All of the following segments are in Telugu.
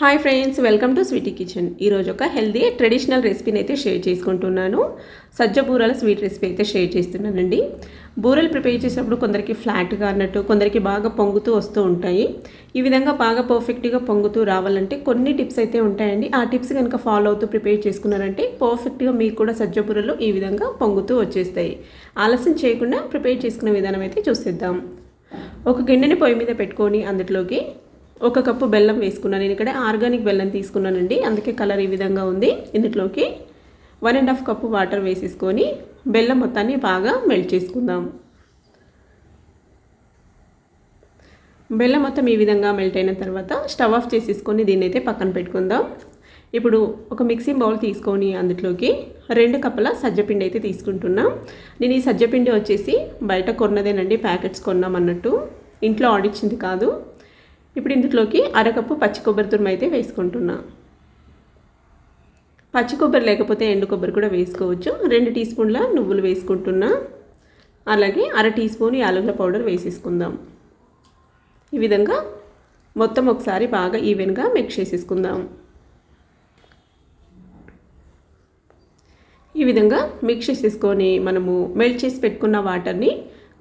Hi friends welcome to sweety kitchen ఈరోజు ఒక హెల్దీ ట్రెడిషనల్ రెసిపీని అయితే షేర్ చేసుకుంటున్నాను. సజ్జ బూరల స్వీట్ రెసిపీ అయితే షేర్ చేస్తున్నానండి. బూరెలు ప్రిపేర్ చేసినప్పుడు కొందరికి ఫ్లాట్గా అన్నట్టు కొందరికి బాగా పొంగుతూ వస్తూ ఉంటాయి. ఈ విధంగా బాగా పర్ఫెక్ట్గా పొంగుతూ రావాలంటే కొన్ని టిప్స్ అయితే ఉంటాయండి. ఆ టిప్స్ కనుక ఫాలో అవుతూ ప్రిపేర్ చేసుకున్నారంటే పర్ఫెక్ట్గా మీకు కూడా సజ్జ బూరెలు ఈ విధంగా పొంగుతూ వచ్చేస్తాయి. ఆలస్యం చేయకుండా ప్రిపేర్ చేసుకునే విధానం అయితే చూసేద్దాం. ఒక గిన్నెని పొయ్యి మీద పెట్టుకొని అందులోకి ఒక కప్పు బెల్లం వేసుకున్నాను. నేను ఇక్కడ ఆర్గానిక్ బెల్లం తీసుకున్నానండి. అందుకే కలర్ ఈ విధంగా ఉంది. ఇందులోకి one and half cup water వేసేసుకొని బెల్లం మొత్తాన్ని బాగా మెల్ట్ చేసుకుందాం. బెల్లం మొత్తం ఈ విధంగా మెల్ట్ అయిన తర్వాత స్టవ్ ఆఫ్ చేసేసుకొని దీన్ని అయితే పక్కన పెట్టుకుందాం. ఇప్పుడు ఒక మిక్సింగ్ బౌల్ తీసుకొని అందులోకి రెండు కప్పుల సజ్జపిండి అయితే తీసుకుంటున్నాం. నేను ఈ సజ్జపిండి వచ్చేసి బయట కొన్నదేనండి ప్యాకెట్స్ కొన్నాం అన్నట్టు. ఇంట్లో ఆడిచ్చింది కాదు. ఇప్పుడు ఇందులోకి అరకప్పు పచ్చి కొబ్బరి తురుము అయితే వేసుకుంటున్నా. పచ్చి కొబ్బరి లేకపోతే ఎండు కొబ్బరి కూడా వేసుకోవచ్చు. రెండు టీ స్పూన్ల నువ్వులు వేసుకుంటున్నా. అలాగే అర టీ స్పూన్ యాలకుల పౌడర్ వేసేసుకుందాం. ఈ విధంగా మొత్తం ఒకసారి బాగా ఈవెన్గా మిక్స్ చేసేసుకుందాం. ఈ విధంగా మిక్స్ చేసేసుకొని మనము మెల్ట్ చేసి పెట్టుకున్న వాటర్ని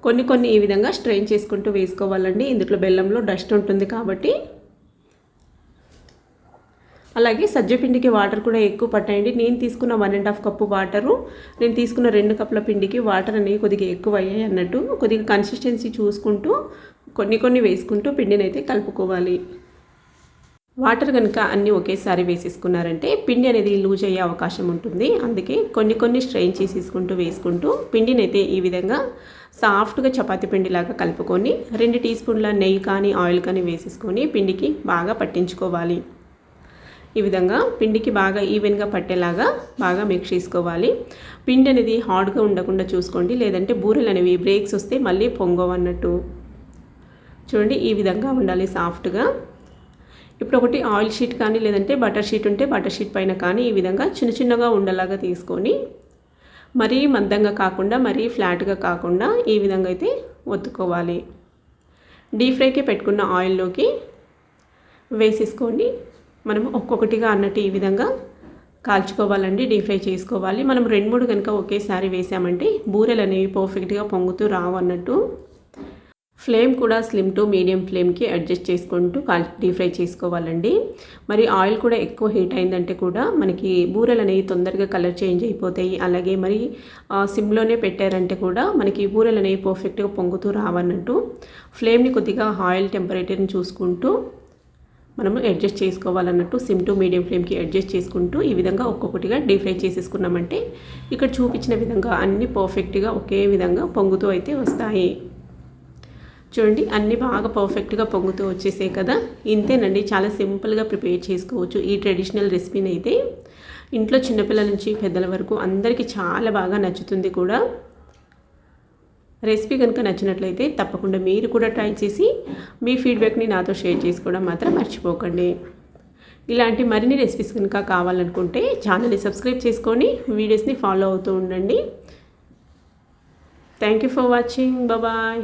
కొన్ని కొన్ని ఈ విధంగా స్ట్రెయిన్ చేసుకుంటూ వేసుకోవాలండి. ఇందులో బెల్లంలో డస్ట్ ఉంటుంది కాబట్టి. అలాగే సజ్జపిండికి వాటర్ కూడా ఎక్కువ పట్టాయండి నేను తీసుకున్న one and half cup water నేను తీసుకున్న రెండు కప్పుల పిండికి వాటర్ అనేవి కొద్దిగా ఎక్కువ అయ్యాయి అన్నట్టు కొద్దిగా కన్సిస్టెన్సీ చూసుకుంటూ కొన్ని కొన్ని వేసుకుంటూ పిండిని అయితే కలుపుకోవాలి. వాటర్ కనుక అన్నీ ఒకేసారి వేసేసుకున్నారంటే పిండి అనేది లూజ్ అయ్యే అవకాశం ఉంటుంది. అందుకే కొన్ని కొన్ని స్ట్రెయిన్ చేసేసుకుంటూ వేసుకుంటూ పిండిని అయితే ఈ విధంగా సాఫ్ట్గా చపాతి పిండిలాగా కలుపుకొని రెండు టీ స్పూన్ల నెయ్యి కానీ ఆయిల్ కానీ వేసేసుకొని పిండికి బాగా పట్టించుకోవాలి. ఈ విధంగా పిండికి బాగా ఈవెన్గా పట్టేలాగా బాగా మిక్స్ చేసుకోవాలి. పిండి అనేది హార్డ్గా ఉండకుండా చూసుకోండి. లేదంటే బూరెలు అనేవి బ్రేక్స్ వస్తే మళ్ళీ పొంగవన్నట్టు చూడండి ఈ విధంగా ఉండాలి సాఫ్ట్గా. ఇప్పుడు ఒకటి ఆయిల్ షీట్ కానీ లేదంటే బటర్ షీట్ ఉంటే బటర్ షీట్ పైన కానీ ఈ విధంగా చిన్న చిన్నగా ఉండలాగా తీసుకొని మరీ మందంగా కాకుండా మరీ ఫ్లాట్గా కాకుండా ఈ విధంగా అయితే ఒత్తుకోవాలి. డీప్ ఫ్రైకి పెట్టుకున్న ఆయిల్లోకి వేసేసుకోండి. మనం ఒక్కొక్కటిగా అన్నట్టు ఈ విధంగా కాల్చుకోవాలండి డీప్ ఫ్రై చేసుకోవాలి. మనం రెండు మూడు కనుక ఒకేసారి వేసామంటే బూరెలు అనేవి పర్ఫెక్ట్గా పొంగుతూ రావు అన్నట్టు ఫ్లేమ్ కూడా స్లిమ్ టు మీడియం ఫ్లేమ్కి అడ్జస్ట్ చేసుకుంటూ కాల్ డీప్ ఫ్రై చేసుకోవాలండి. మరి ఆయిల్ కూడా ఎక్కువ హీట్ అయిందంటే కూడా మనకి బూరెలు అనేవి తొందరగా కలర్ చేంజ్ అయిపోతాయి. అలాగే మరి సిమ్లోనే పెట్టారంటే కూడా మనకి బూరెలు అనేవి పర్ఫెక్ట్గా పొంగుతూ రావన్నట్టు ఫ్లేమ్ని కొద్దిగా ఆయిల్ టెంపరేచర్ని చూసుకుంటూ మనము అడ్జస్ట్ చేసుకోవాలన్నట్టు సిమ్ టు మీడియం ఫ్లేమ్కి అడ్జస్ట్ చేసుకుంటూ ఈ విధంగా ఒక్కొక్కటిగా డీప్ ఫ్రై చేసేసుకున్నామంటే ఇక్కడ చూపించిన విధంగా అన్నీ పర్ఫెక్ట్గా ఒకే విధంగా పొంగుతూ అయితే వస్తాయి. చూడండి అన్నీ బాగా పర్ఫెక్ట్గా పొంగుతూ వచ్చేసాయి కదా. ఇంతేనండి చాలా సింపుల్గా ప్రిపేర్ చేసుకోవచ్చు ఈ ట్రెడిషనల్ రెసిపీని అయితే ఇంట్లో చిన్నపిల్లల నుంచి పెద్దల వరకు అందరికీ చాలా బాగా నచ్చుతుంది కూడా. రెసిపీ కనుక నచ్చినట్లయితే తప్పకుండా మీరు కూడా ట్రై చేసి మీ ఫీడ్బ్యాక్ని నాతో షేర్ చేసుకోవడం మాత్రం మర్చిపోకండి. ఇలాంటి మరిన్ని రెసిపీస్ కనుక కావాలనుకుంటే ఛానల్ని సబ్స్క్రైబ్ చేసుకొని వీడియోస్ని ఫాలో అవుతూ ఉండండి. Thank you for watching bye